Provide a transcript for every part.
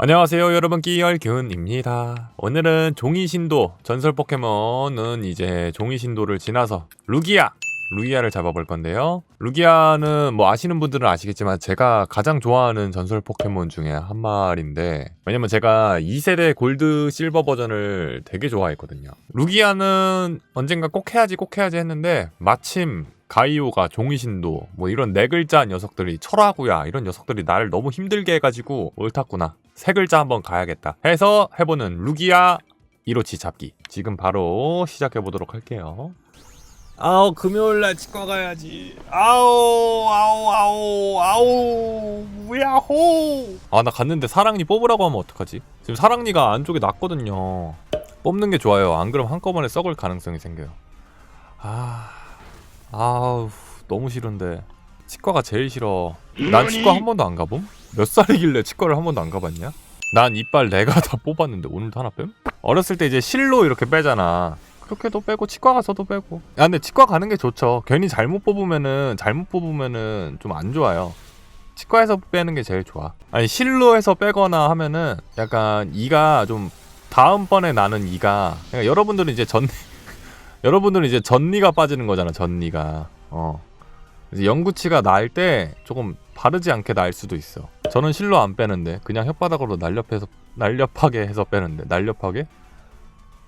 안녕하세요 여러분. 끼열균입니다. 오늘은 종이신도 전설 포켓몬은 이제 종이신도를 지나서 루기아 루기아를 잡아볼 건데요. 루기아는 뭐 아시는 분들은 아시겠지만 제가 가장 좋아하는 전설 포켓몬 중에 한 마리인데 왜냐면 제가 2세대 골드 실버 버전을 되게 좋아했거든요. 루기아는 언젠가 꼭 해야지 꼭 해야지 했는데 마침 가이오가 종이신도 뭐 이런 네 글자 녀석들이 철화구야 이런 녀석들이 나를 너무 힘들게 해가지고 옳았구나 세 글자 한번 가야겠다 해서 해보는 루기아 이로치 잡기 지금 바로 시작해 보도록 할게요. 아우 금요일날 치과 가야지. 아우 아우 아우 아우 야호. 아 나 갔는데 사랑니 뽑으라고 하면 어떡하지? 지금 사랑니가 안쪽에 났거든요. 뽑는 게 좋아요. 안 그러면 한꺼번에 썩을 가능성이 생겨요. 아 아우 너무 싫은데 치과가 제일 싫어. 난 치과 한 번도 안 가봄? 몇 살이길래 치과를 한 번도 안 가봤냐? 난 이빨 내가 다 뽑았는데 오늘도 하나 뺨? 어렸을 때 이제 실로 이렇게 빼잖아. 그렇게도 빼고 치과 가서도 빼고. 야 근데 치과 가는 게 좋죠. 괜히 잘못 뽑으면은 잘못 뽑으면은 좀 안 좋아요. 치과에서 빼는 게 제일 좋아. 아니 실로 해서 빼거나 하면은 약간 이가 좀 다음번에 나는 이가 그러니까 여러분들은 이제 전 여러분들은 이제 전니가 빠지는 거잖아 전니가. 어. 이제 영구치가 날 때 조금 바르지 않게 날 수도 있어. 저는 실로 안 빼는데 그냥 혓바닥으로 날렵해서 날렵하게 해서 빼는데 날렵하게?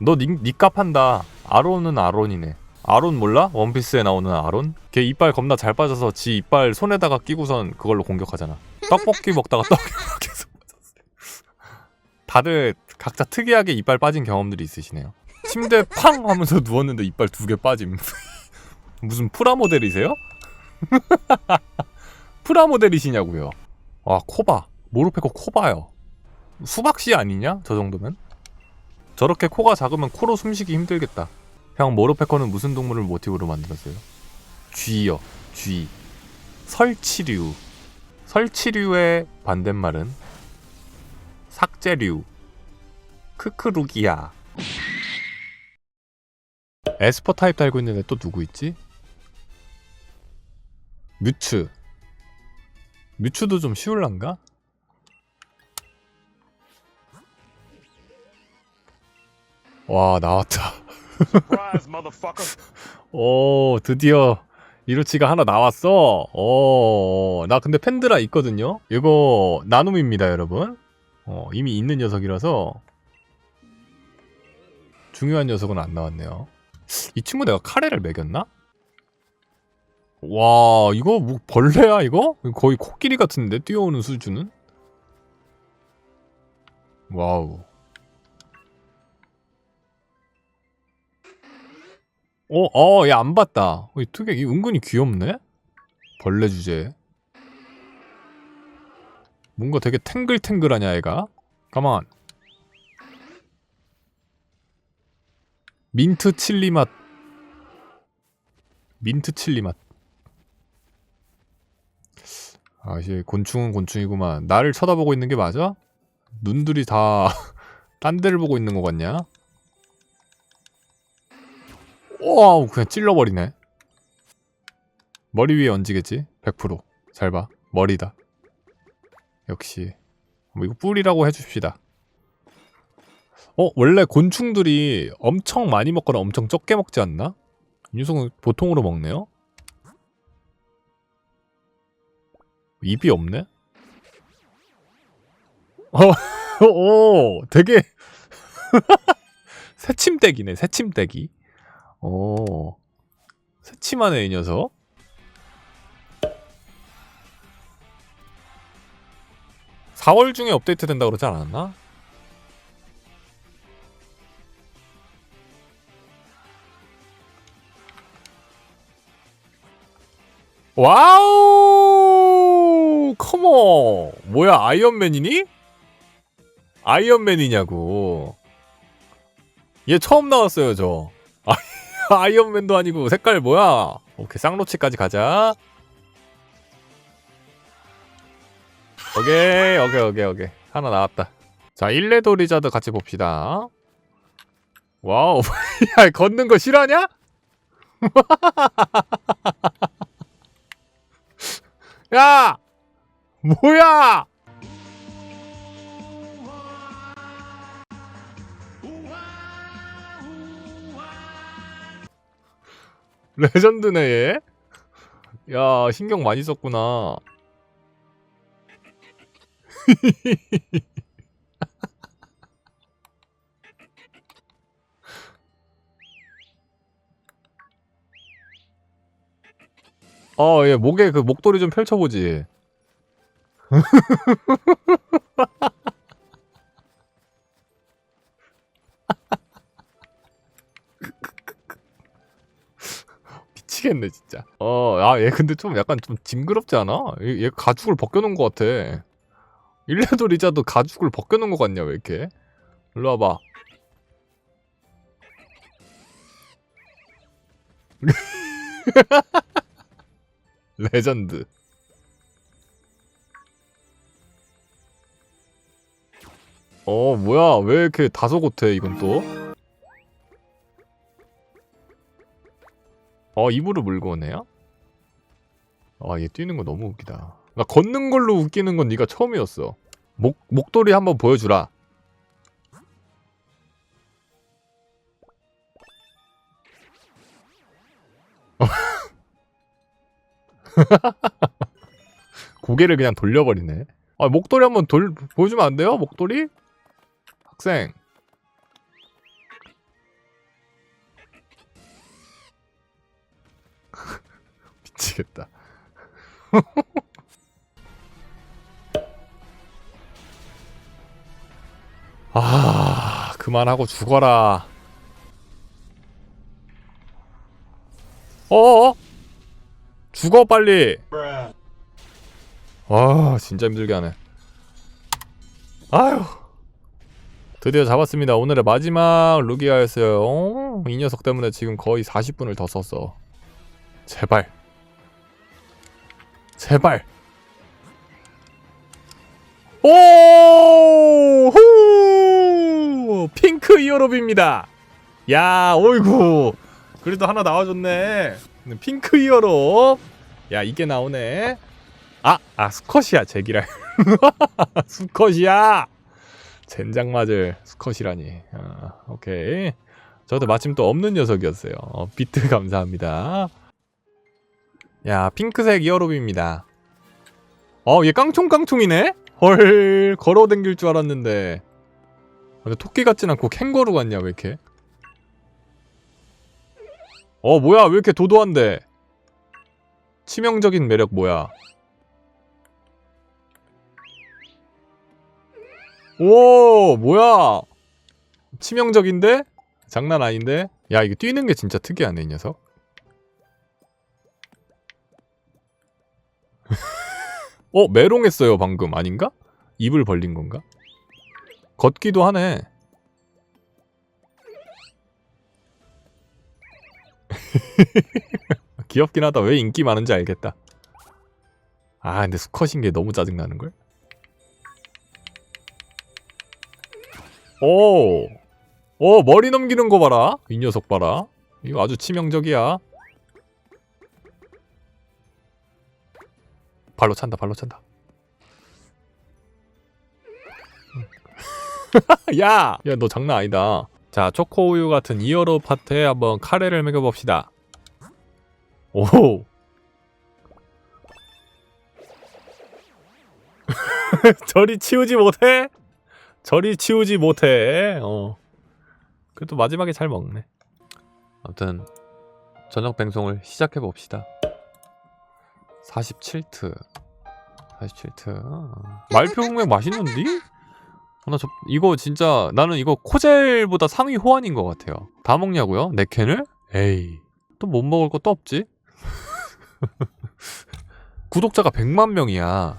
너 니, 한다. 아론은 아론이네. 아론 몰라? 원피스에 나오는 아론? 걔 이빨 겁나 잘 빠져서 지 이빨 손에다가 끼고선 그걸로 공격하잖아. 떡볶이 먹다가 떡볶이 계속 빠졌어. 다들 각자 특이하게 이빨 빠진 경험들이 있으시네요. 침대 팡 하면서 누웠는데 이빨 두 개 빠짐. 무슨 프라모델이세요? 프라모델이시냐고요. 와 코바 모르페코 코바요. 수박씨 아니냐? 저 정도면? 저렇게 코가 작으면 코로 숨쉬기 힘들겠다. 형 모르페코는 무슨 동물을 모티브로 만들었어요? 쥐요. 쥐. 설치류. 설치류의 반대말은 삭제류. 크크루기야. 에스퍼 타입 달고 있는 애또 누구 있지? 뮤츠. 뮤츠도 좀 쉬울란가? 와 나왔다. 오 드디어 이로치가 하나 나왔어. 오, 나 근데 팬드라 있거든요. 이거 나눔입니다, 여러분. 어, 이미 있는 녀석이라서 중요한 녀석은 안 나왔네요. 이 친구 내가 카레를 먹였나? 와 이거 뭐 벌레야 이거? 거의 코끼리 같은데 뛰어오는 수준은? 와우 어, 어, 얘 안 봤다. 어, 이 특이 은근히 귀엽네? 벌레 주제. 뭔가 되게 탱글탱글하냐, 얘가? 가만. 민트 칠리 맛. 민트 칠리 맛. 아, 이제 곤충은 곤충이구만. 나를 쳐다보고 있는 게 맞아? 눈들이 다 딴 데를 보고 있는 거 같냐? 와우 그냥 찔러버리네 머리 위에 얹지겠지 100%잘 봐 머리다 역시 뭐 이거 뿔이라고 해줍시다 어 원래 곤충들이 엄청 많이 먹거나 엄청 적게 먹지 않나? 이 녀석은 보통으로 먹네요 입이 없네 어, 오 되게 새침대기네 새침대기 오. 새침하네, 이 녀석. (4월) 중에 업데이트 된다 그러지 않았나? 와우 컴온 뭐야 아이언맨이니? 아이언맨이냐고 얘 처음 나왔어요 저 아이언맨도 아니고 색깔 뭐야? 오케이 쌍로치까지 가자. 오케이 오케이 오케이 오케이 하나 나왔다. 자 일레도 리자드 같이 봅시다. 와우 야 걷는 거 실화냐? 야 뭐야? 레전드네 얘? 야 신경 많이 썼구나 아, 어얘 목에 그 목도리 좀 펼쳐보지 미치겠네 진짜. 어, 아, 얘 근데 좀 약간 좀 징그럽지 않아? 얘, 얘 가죽을 벗겨놓은 것 같아. 일레도 리자도 가죽을 벗겨놓은 것 같냐 왜 이렇게? 일로 와봐. 레전드. 어 뭐야 왜 이렇게 다소곳해 이건 또? 어 입으로 물고 오네요? 아 얘 뛰는 거 너무 웃기다 나 걷는 걸로 웃기는 건 네가 처음이었어 목, 목도리 한번 보여주라 고개를 그냥 돌려버리네 아 목도리 한번 돌 보여주면 안 돼요? 목도리? 학생. 미치겠다. 아 그만하고 죽어라. 어어? 죽어 빨리. 아 진짜 힘들게 하네. 아휴 드디어 잡았습니다. 오늘의 마지막 루기아였어요. 어, 이 녀석 때문에 지금 거의 40분을 더 썼어. 제발. 제발. 오 후! 핑크 이어롭입니다. 야 어이구. 그래도 하나 나와줬네. 핑크 이어롭. 야 이게 나오네. 아, 아 수컷이야 제기랄. 수컷이야 젠장 맞을 수컷이라니. 아, 오케이. 저도 마침 또 없는 녀석이었어요. 어, 비트 감사합니다. 야 핑크색 이어롭입니다. 어 얘 깡총깡총이네? 헐 걸어댕길 줄 알았는데. 근데 토끼 같진 않고 캥거루 같냐 왜 이렇게? 어 뭐야 왜 이렇게 도도한데? 치명적인 매력 뭐야 오 뭐야? 치명적인데? 장난 아닌데? 야 이거 뛰는 게 진짜 특이하네 이 녀석. 어 메롱했어요 방금. 아닌가? 입을 벌린 건가? 걷기도 하네. 귀엽긴 하다. 왜 인기 많은지 알겠다. 아 근데 수컷인 게 너무 짜증나는걸 오, 오 머리 넘기는 거 봐라. 이 녀석 봐라. 이거 아주 치명적이야. 발로 찬다, 발로 찬다. 야, 야 너 장난 아니다. 자, 초코우유 같은 이어로 파트에 한번 카레를 먹여봅시다. 오. 저리 치우지 못해? 저리 치우지 못해. 어. 그래도 마지막에 잘 먹네. 아무튼 저녁 방송을 시작해 봅시다. 47트. 47트. 말표 흑맥 맛있는디? 어, 나 저 이거 진짜 나는 이거 코젤보다 상위 호환인 것 같아요. 다 먹냐고요? 네 캔을? 에이. 또 못 먹을 것도 없지? 구독자가 100만 명이야.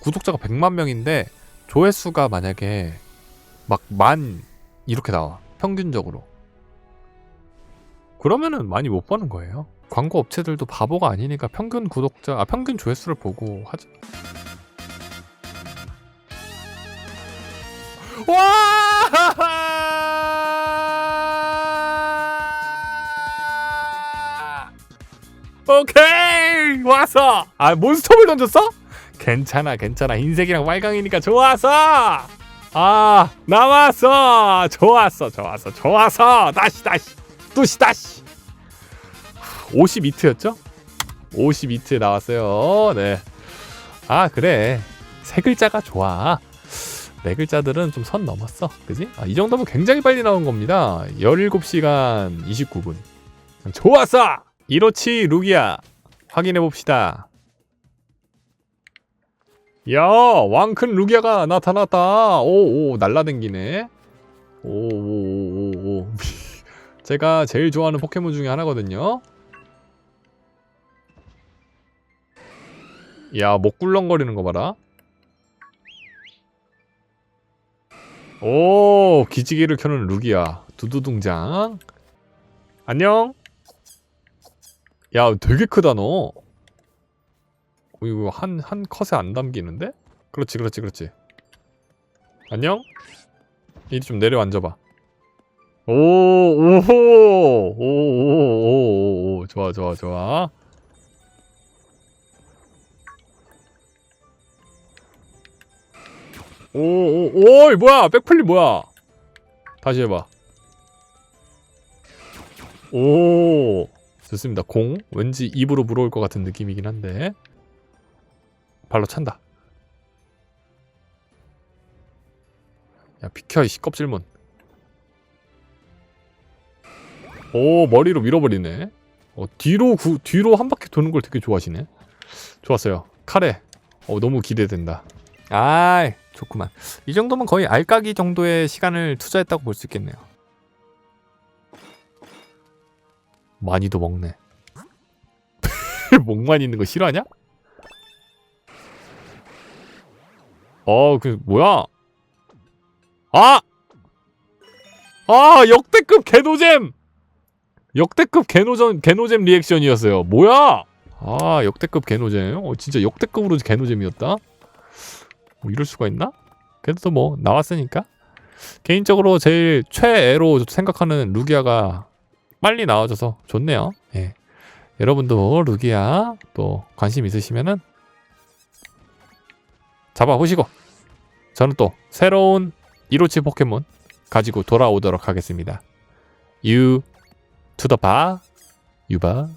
구독자가 100만 명인데 조회수가 만약에 막 만 이렇게 나와 평균적으로. 그러면은 많이 못 버는 거예요. 광고 업체들도 바보가 아니니까 평균 구독자 아 평균 조회수를 보고 하죠 와! 오케이! 왔어 아 몬스터볼 던졌어? 괜찮아 괜찮아 흰색이랑 빨강이니까 좋았어 아 나왔어 좋았어 좋았어 좋았어 다시 다시 뚜시 다시 52트였죠? 52트 나왔어요. 네. 아, 그래. 세 글자가 좋아. 네 글자들은 좀 선 넘었어. 그지? 아, 이 정도면 굉장히 빨리 나온 겁니다. 17시간 29분. 좋았어! 1호치 루기야. 확인해 봅시다. 야, 왕큰 루기아가 나타났다. 오, 오, 날라댕기네. 오, 오, 오, 오, 오. 제가 제일 좋아하는 포켓몬 중에 하나거든요. 야, 목 꿀렁거리는 거 봐라. 오, 기지개를 켜는 루기아. 두두둥장. 안녕. 야, 되게 크다 너. 어, 이거 한, 한 컷에 안 담기는데? 그렇지, 그렇지, 그렇지. 안녕? 이리 좀 내려 앉아봐. 오, 오호! 오, 오, 오, 오, 오, 좋아, 좋아, 좋아. 오, 오, 오이, 뭐야! 백플리 뭐야! 다시 해봐. 오, 좋습니다. 공. 왠지 입으로 물어올 것 같은 느낌이긴 한데. 발로 찬다. 야 비켜 이씨 껍질문. 오 머리로 밀어버리네. 어, 뒤로 구, 뒤로 한 바퀴 도는 걸 되게 좋아하시네. 좋았어요. 카레. 어 너무 기대된다. 아 좋구만. 이 정도면 거의 알까기 정도의 시간을 투자했다고 볼 수 있겠네요. 많이도 먹네. 목만 있는 거 싫어하냐? 어, 그 뭐야? 아! 아, 역대급 개노잼! 역대급 개노전 개노잼 리액션이었어요. 뭐야? 아, 역대급 개노잼. 어, 진짜 역대급으로 개노잼이었다. 뭐 이럴 수가 있나? 그래도 뭐 나왔으니까. 개인적으로 제일 최애로 생각하는 루기아가 빨리 나와줘서 좋네요. 예. 여러분도 루기아 또 관심 있으시면은 잡아보시고 저는 또 새로운 1호치 포켓몬 가지고 돌아오도록 하겠습니다. 유 투더 바 유바